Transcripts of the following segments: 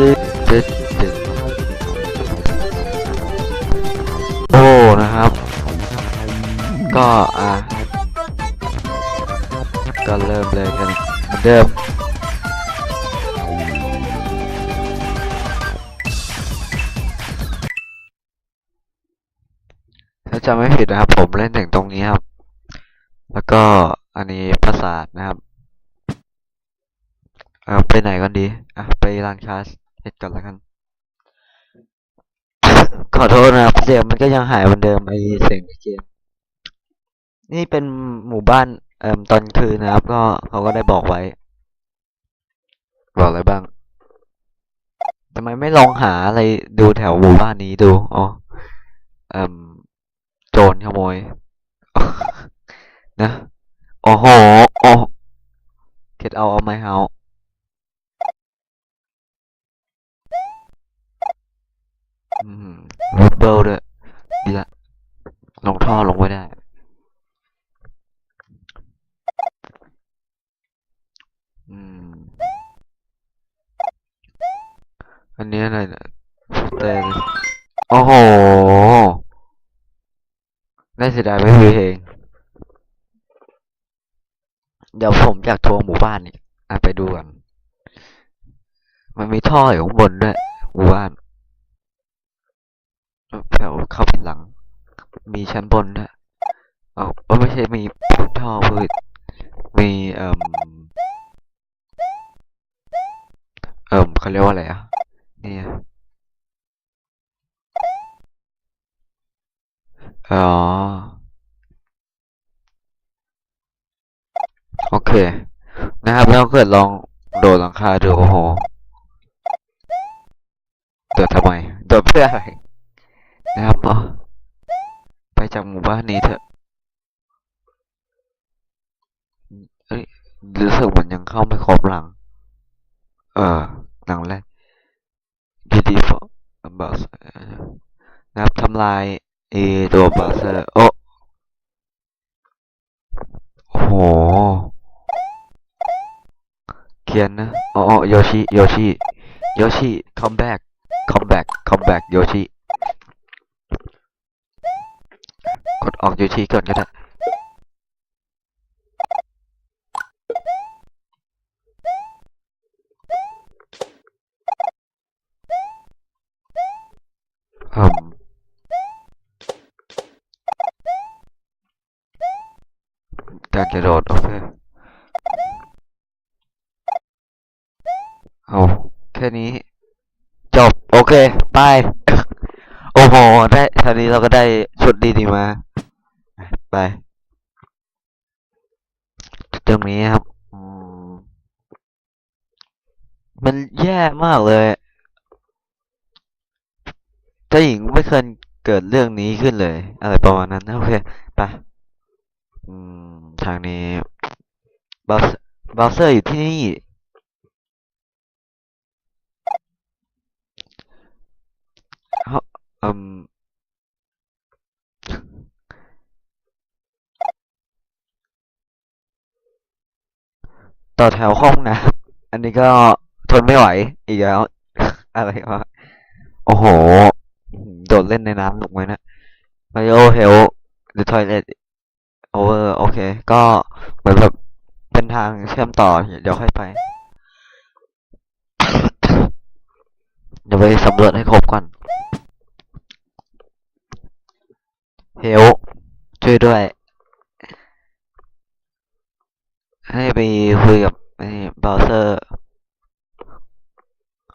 โอ้นะครับ ก็อะก็เริ่มเลยกันเหมือนเดิมถ้าจำไม่ผิดนะครับ ผมเล่นถึงตรงนี้ครับ แล้วก็อันนี้ปราสาทนะครับเออไปไหนกันดีอะไปร้านค้า เฮ็ดก่อนแล้วกัน ขอโทษนะครับเสียงมันก็ยังหายเหมือนเดิมไอเสียงในเกม นี่เป็นหมู่บ้านเอ่มตอนคืนนะครับ ก็เขาก็ได้บอกไว้ บอกอะไรบ้างทำไมไม่ลองหาอะไรดูแถวหมู่บ้านนี้ดูอ๋อเอ่มโจรขโมยนะโอ้โหโอ้เก็ดเอาเอาไม้เฮาอืมรูด เบิลด้วยดีละลงท่อลงไว้ได้ อืม อันนี้อะไรเนี่ยเต้นโอ้โห ได้เสียดายไม่มีเพลงเดี๋ยวผมอยากทัวร์หมู่บ้านนี่อะไปดูกัน มันมีท่ออยู่ข้างบนด้วย หมู่บ้าน แถวเข้าผิดหลัง มีชั้นบนด้วยเอาเอ้ยไม่ใช่มีท่อพืชมีเอ่มเอ่มเขาเรียกว่าอะไรอะนี่ไงอ๋อโอเค นะครับแล้วเกิดลองโดดหลังคาดูโอ้โหโดดทำไมโดดเพื่ออะไร นะครับเนาะไปจากหมู่บ้านนี้เถอะเอ้ยรู้สึกเหมือนยังเข้าไม่ครบหลัง เออหลังแรก beautiful บัสนะครับทำลายเอตัวบัสเซอร์โอ้โอ้โหเขียนนะอ๋อโยชิโยชิโยชิ come back come back come back โยชิ กดออกโยชิก่อนก็ได้อืมการกระโดดโอเคเอาแค่นี้ จบ โอเค ไป โอ้โห ได้ทีนี้เราก็ได้ชุดดีๆมา ไป ตรงนี้ครับ มันแย่มากเลยเจ้าหญิงไม่เคยเกิดเรื่องนี้ขึ้นเลย อะไรประมาณนั้น โอเค ไปอืมทางนี้บัสบัสเซอร์อยู่ที่นี่ฮาอืม ต่อแถวห้องนะ อันนี้ก็ทนไม่ไหว อีกแล้ว อะไรวะ โอ้โห โดดเล่นในน้ำถูกไหมนะ Mario Help the toilet over โอเค ก็เหมือนแบบเป็นทางเชื่อมต่อ เดี๋ยวค่อยไป เดี๋ยวไปสำรวจให้ครบก่อนเฮลช่วยด้วย ให้ไปคุยกับไอ้บราว์เซอร์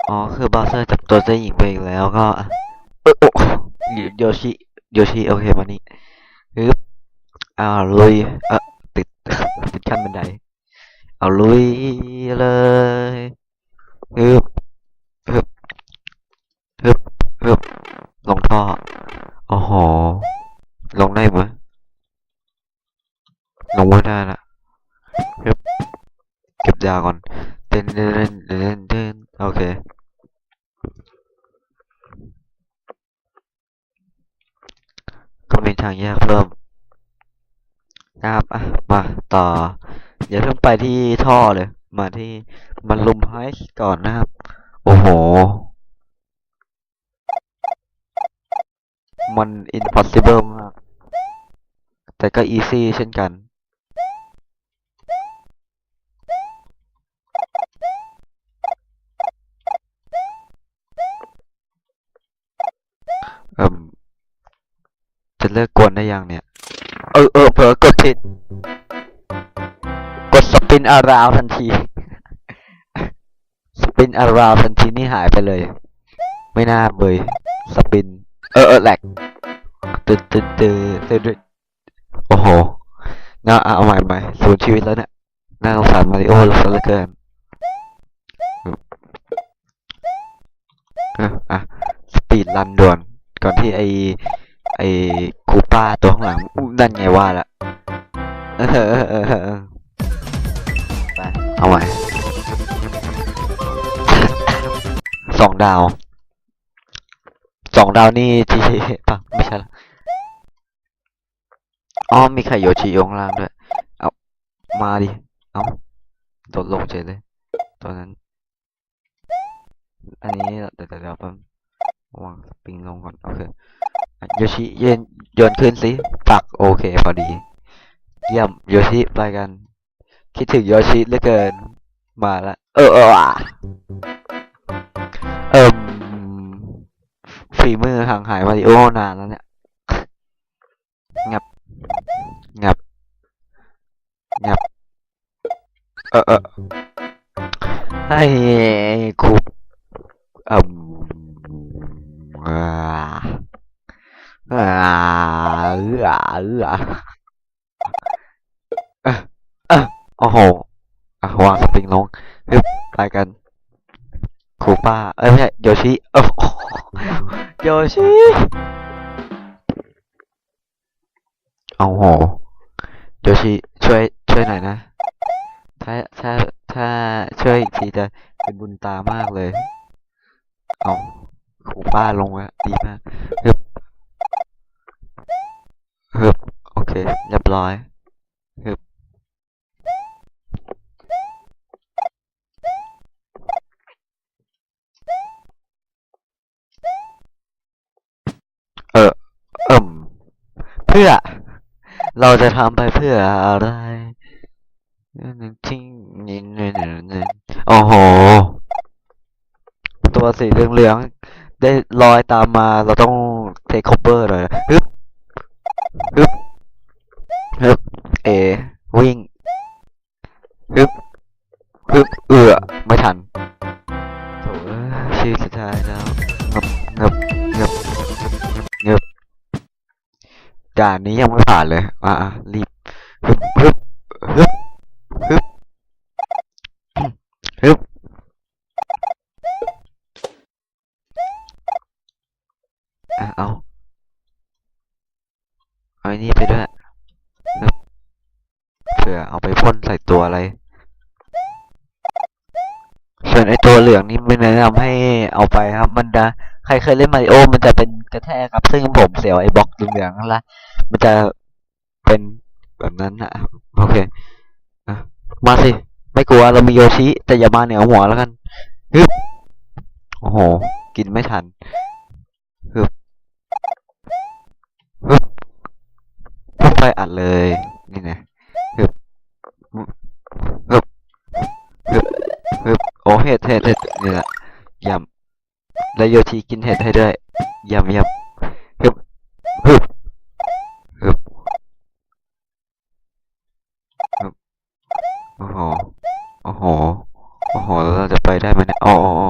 อ๋อ คือบราว์เซอร์จับตัวเจ้าหญิงไปอีกแล้วก็โอ้โยชิโยชิโอเคมานี่ฮึบอ้าลุยเออติดติดขั้นบันไดเอาลุยเลยฮึบฮึบฮึบฮึบลงท่อ โอ้โห ลงได้ไหมยลงไม่ได้ละฮึบเก็บยาก่อนเต้นเต้นเต้นเต้นโอเค ก็มีทางแยกเพิ่มนะครับอะมาต่อ เดี๋ยวเพิ่งไปที่ท่อเลย มาที่มันลุมไฮก่อนนะครับ โอ้โห มัน impossible มาก แต่ก็ easy เช่นกัน เอ่มจะเลิกกว นได้ยังเนี่ย เออเออเผลอกดผิด กดสปินอาราวทันที สปินอาราวทันทีนี่หายไปเลย ไม่น่าเบยสปิน เออเออแหลกตึ๊ดตึ๊ดตึ๊ดตึ๊ดโอ้โหน่าเอาใหม่ใหม่สูญชีวิตแล้วเนี่ยน่าสงสารมาริโอเหลือเกินอออะสปีดรันด่วนก่อนที่ไอไอ ป้าตัวข้างหลังอุ้ดันไงว่าละเออเออเออเออเออไปเอาใหม่สองดาวสองดาวนี่จีปะไม่ใช่ละอ๋อมีไข่โยชิอยงล่างด้วย เอามาดิ เอาโดดลงเฉยเลยตัวนั้น อันนี้เดี๋ยวเดี๋ยวเดี๋ยวแป๊บวางสปริงลงก่อนโอเคโยชิเย็น โยนขึ้นสิปักโอเคพอดี เยี่ยมโยชิไปกัน คิดถึงโยชิเหลือเกิน มาละ เออเออว่ะเอิ่มฝีมือห่างหายมาริโอนานแล้วเนี่ย งับ งับ งับ เออเออให้ครูเอ่มอ่าอ่าเอือ เอือออเออโอ้โหอะวางสปริงลงฮึบไปกันคูป้า เอ้ยไม่ใช่โยชิโอ้โยชิโอ้โหโยชิช่วยช่วยหน่อยนะ ถ้าถ้าถ้าช่วยอีกทีจะเป็นบุญตามากเลย เอาคูป้าลงแล้วดีมากฮึบ ฮึบโอเค เรียบร้อยฮึบเออเอิ่มเพื่อ เราจะทำไปเพื่ออะไรทิ้งนินโอ้โห ตัวสีเหลืองๆได้ลอยตามมาเราต้องเทคคอเ v อร์เลยฮึบ นี้ยังไม่ผ่านเลย อะรีบฮึบฮึบฮึบฮึบฮึบอะเอาเอาไอ้นี่ไปด้วยเผื่อเอาไปพ่นใส่ตัวอะไร ส่วนไอตัวเหลืองนี่ไม่แนะนำให้เอาไปครับ มันจะ ใครเคยเล่นมาริโอมันจะเป็นกระแทกครับ ซึ่งผมเสียวไอ้บล็อกเหลืองๆนั่นละมันจะเป็นแบบนั้นนะโอเคอมาสิ ไม่กลัวเรามีโยชิแต่อย่ามาเหนือหัวแล้วกันฮึบโอ้โห กินไม่ทันฮึบฮึบพุ่งไปอัดเลย นี่นะฮึบฮึบฮึบฮึบโอ้เห็ดเห็ดเห็ดนี่แหละยำ แล้วโยชิกินเห็ดให้ด้วยยำยำฮึบฮึบฮึบฮึบโอ้โหโอ้โหโอ้โหแล้วเราจะไปได้ไหมเนี่ยอ๋ออ๋ออ๋อ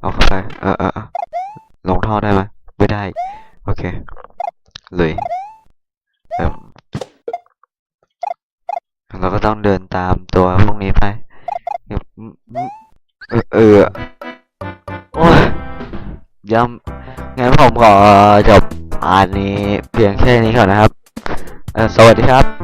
เอาเข้าไปเออเออเออลงท่อได้ไหมไม่ได้ โอเค เลยเอิ่มเราก็ต้องเดินตามตัวพวกนี้ไปเออ ย้ำงั้นผมขอจบอันนี้เพียงแค่นี้ก่อนนะครับ สวัสดีครับ